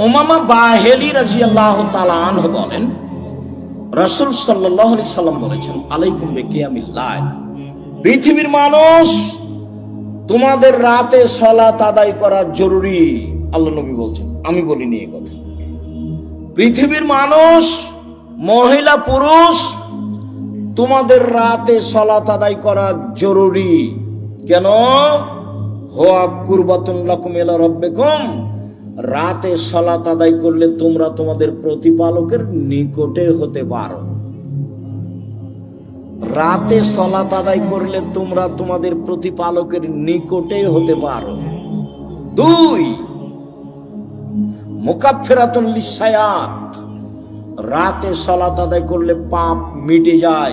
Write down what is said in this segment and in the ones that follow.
ওমামা বাহেলি রাজি আল্লাহ তালান বলেন, রসুল সাল্লাহ সাল্লাম বলেছেন, আলাইকুম বেকিয়ামিল্লাহ পৃথিবীর মানুষ, তোমাদের রাতে সলাত আদায় করা জরুরি, আল্লাহ নবী বলছেন। আমি বলিনি এই কথা। পৃথিবীর মানুষ, মহিলা, পুরুষ, তোমাদের রাতে সলাত আদায় করা জরুরি। কেন? হোয়া কুরবাতুন লাকুম ইলা রাব্বিকুম। রাতে সলাত আদায় করলে তোমরা তোমাদের প্রতিপালকের নিকটে হতে পারো। রাতে সলাত আদায় করলে তোমরা তোমাদের প্রতিপালকের নিকটে হতে পারো। দুই মুকাফেরাতুন লিসায়াত রাতে সলাত আদায় করলে পাপ মিটে যায়।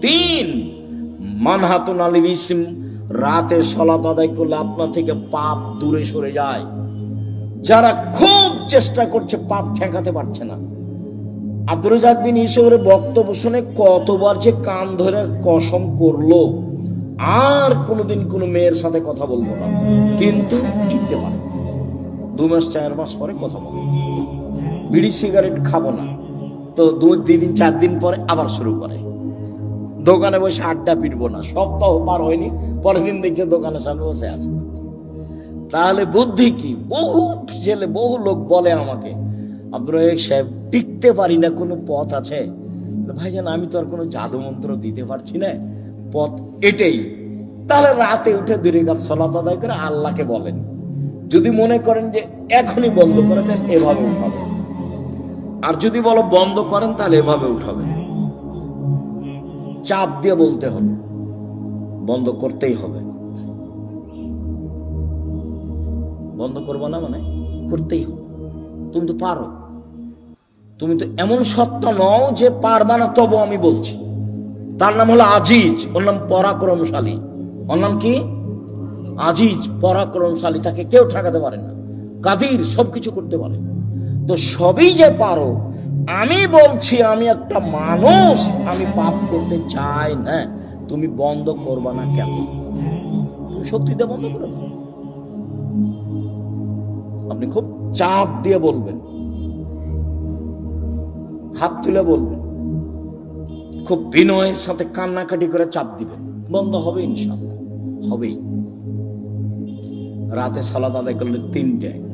তিন, মানহাতুন আলীর ইসিম। রাতে সলাত আদায় করলে আপনার থেকে পাপ দূরে সরে যায়। খুব চেষ্টা করছে, পাপ ঠেকাতে পারছে না। আব্দুল রাজাক বিন ইসবের বক্তব্য শুনে কতবার যে কান ধরে কসম করল। আর কোনোদিন কোনো মেয়ের সাথে কথা বলব না। কিন্তু টিকতে পারে। দু মাস, চার মাস পরে কথা বলব। বিড়ি, সিগারেট খাব না। তো দু দুই দিন, চার দিন পরে আবার শুরু করে। দোকানে বসে আড্ডা পিটবো না। সপ্তাহ পার হয়নি। পরের দিন দেখছে দোকানের সামনে বসে আছে। তাহলে বুদ্ধি কি? বহু ছেলে, বহু লোক বলে আমাকে আব্দুল রাজাক সাহেব, টিকতে পারি না, কোনো পথ আছে? ভাইজান, আমি তো আর কোনো জাদু মন্ত্র দিতে পারছি না, পথ এটাই। তাহলে রাতে উঠে দূরে গাছ সলাত আদায় করে আল্লাহকে বলেন। যদি মনে করেন যে এখনই বন্ধ করে দেন, এভাবে উঠাবে আর যদি বলো বন্ধ করেন, তাহলে এভাবে উঠাবে চাপ দিয়ে বলতে হবে, বন্ধ করতেই হবে। বন্ধ করব না মানে করতেই হবে। তুমি তো পারো। তুমি তো এমন সত্য নও যে পারবা না তবু আমি বলছি। তার নাম হলো আজিজ, ওর নাম পরাক্রমশালী। ওর নাম কি? আজিজ, পরাক্রমশালী। তাকে কেউ ঠেকাতে পারে না। কাদির, সবকিছু করতে পারে। তো সবই যে পারো, আমি বলছি, আমি একটা মানুষ, আমি পাপ করতে চাই না। তুমি বন্ধ করবা না কেন? সত্যিতে বন্ধ করে দাও। আপনি খুব চাপ দিয়ে বলবেন। হাত তুলে বলবেন। খুব বিনয়ের সাথে কান্নাকাটি করে চাপ দিবেন। বন্ধ হবে ইনশাল্লাহ হবেই। রাতে সালাদ আদায় করলে তিনটে।